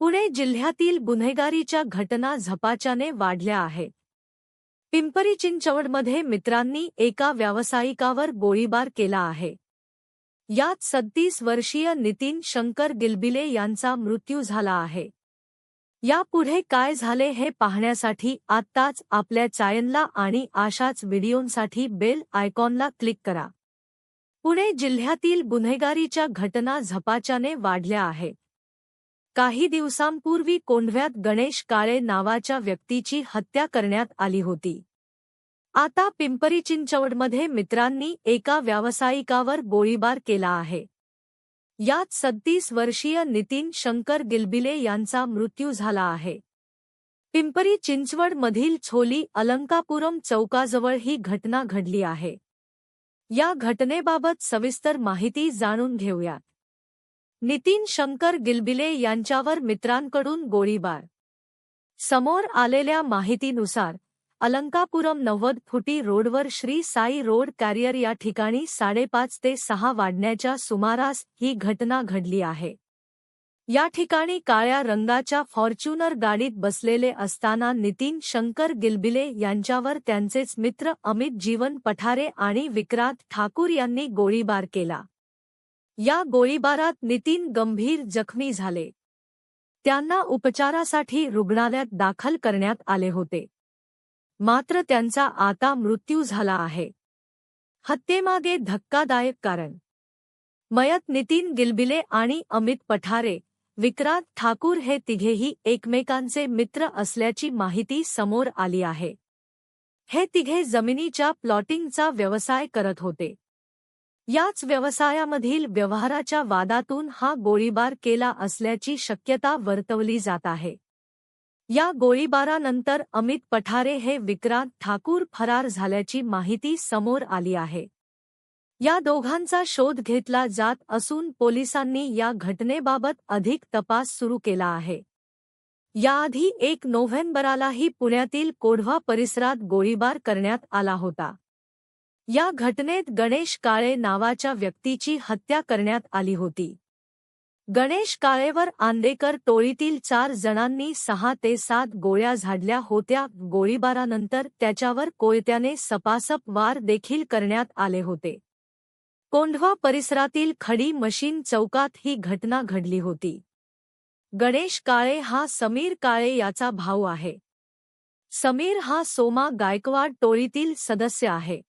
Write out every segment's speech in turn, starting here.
पुणे जिल्ह्यातील गुन्हेगारीच्या घटना झपाट्याने वाढल्या आहेत. पिंपरी चिंचवडमध्ये मित्रांनी एका व्यावसायिकावर गोळीबार केला आहे. यात सत्तीस वर्षीय नितीन शंकर गिलबिले यांचा मृत्यू झाला आहे. यापुढे काय झाले हे पाहण्यासाठी आत्ताच आपल्या चॅनलला आणि अशाच व्हिडिओंसाठी बेल आयकॉनला क्लिक करा. पुणे जिल्ह्यातील गुन्हेगारीच्या घटना झपाट्याने वाढल्या आहेत. काही दिवसांपूर्वी कोंढव्यात गणेश काळे नावाच्या व्यक्तीची हत्या करण्यात आली होती. आता पिंपरी चिंचवडमध्ये मित्रांनी एका व्यावसायिकावर गोळीबार केला आहे. यात सत्तीस वर्षीय नितीन शंकर गिलबिले यांचा मृत्यू झाला आहे. पिंपरी चिंचवडमधील छोली अलंकापुरम चौकाजवळ ही घटना घडली आहे. या घटनेबाबत सविस्तर माहिती जाणून घेऊया नितीन शंकर गिलबिले यांच्यावर मित्रांकडून गोळीबार. समोर आलेल्या माहितीनुसार अलंकापुरम नव्वद फुटी रोडवर श्री साई रोड कॅरियर या ठिकाणी साडेपाच ते सहा वाढण्याच्या सुमारास ही घटना घडली आहे. या ठिकाणी काळ्या रंगाच्या फॉर्च्युनर गाडीत बसलेले असताना नितीन शंकर गिलबिले यांच्यावर त्यांचेच मित्र अमित जीवन पठारे आणि विक्रांत ठाकूर यांनी गोळीबार केला. या गोळीबारात नितीन गंभीर जखमी झाले. त्यांना उपचारासाठी रुग्णालयात दाखल करण्यात आले होते. मात्र त्यांचा आता मृत्यू झाला आहे. हत्येमागे धक्कादायक कारण. मयत नितीन गिलबिले आणि अमित पठारे विक्रांत ठाकूर हे तिघेही एकमेकांचे मित्र असल्याची माहिती समोर आली आहे. हे तिघे जमिनीच्या प्लॉटिंगचा व्यवसाय करत होते. याच व्यवसायामधील व्यवहाराच्या वादातून हा गोळीबार केला असल्याची शक्यता वर्तवली जात आहे. या गोळीबारानंतर अमित पठारे हे विक्रांत ठाकूर फरार झाल्याची माहिती समोर आली आहे. या दोघांचा शोध घेतला जात असून पोलिसांनी या घटनेबाबत अधिक तपास सुरू केला आहे. याआधी एक नोव्हेंबरालाही पुण्यातील कोढवा परिसरात गोळीबार करण्यात आला होता. या घटनेत गणेश काळे नावाच्या व्यक्तीची हत्या करण्यात आली होती. गणेश काळेवर आंदेकर टोळीतील चार जणांनी सहा ते सात गोळ्या झाडल्या होत्या. गोळीबारानंतर त्याच्यावर कोयत्याने सपासप वार देखील करण्यात आले होते. कोंढवा परिसरातील खडी मशीन चौकात ही घटना घडली होती. गणेश काळे हा समीर काळे याचा भाऊ आहे. समीर हा सोमा गायकवाड टोळीतील सदस्य आहे.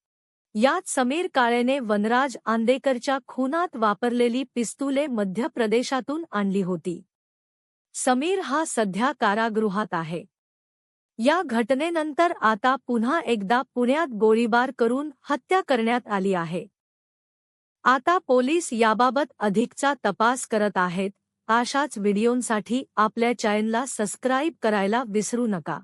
यात समीर काळेने वनराज आंदेकरच्या खुनात वापरलेली पिस्तुले मध्य प्रदेशातून आणली होती. समीर हा सध्या कारागृहात आहे. या घटनेनंतर आता पुन्हा एकदा पुण्यात गोळीबार करून हत्या करण्यात आली आहे. आता पोलीस याबाबत अधिकचा तपास करत आहेत. अशाच व्हिडिओंसाठी आपल्या चॅनलला सबस्क्राईब करायला विसरू नका.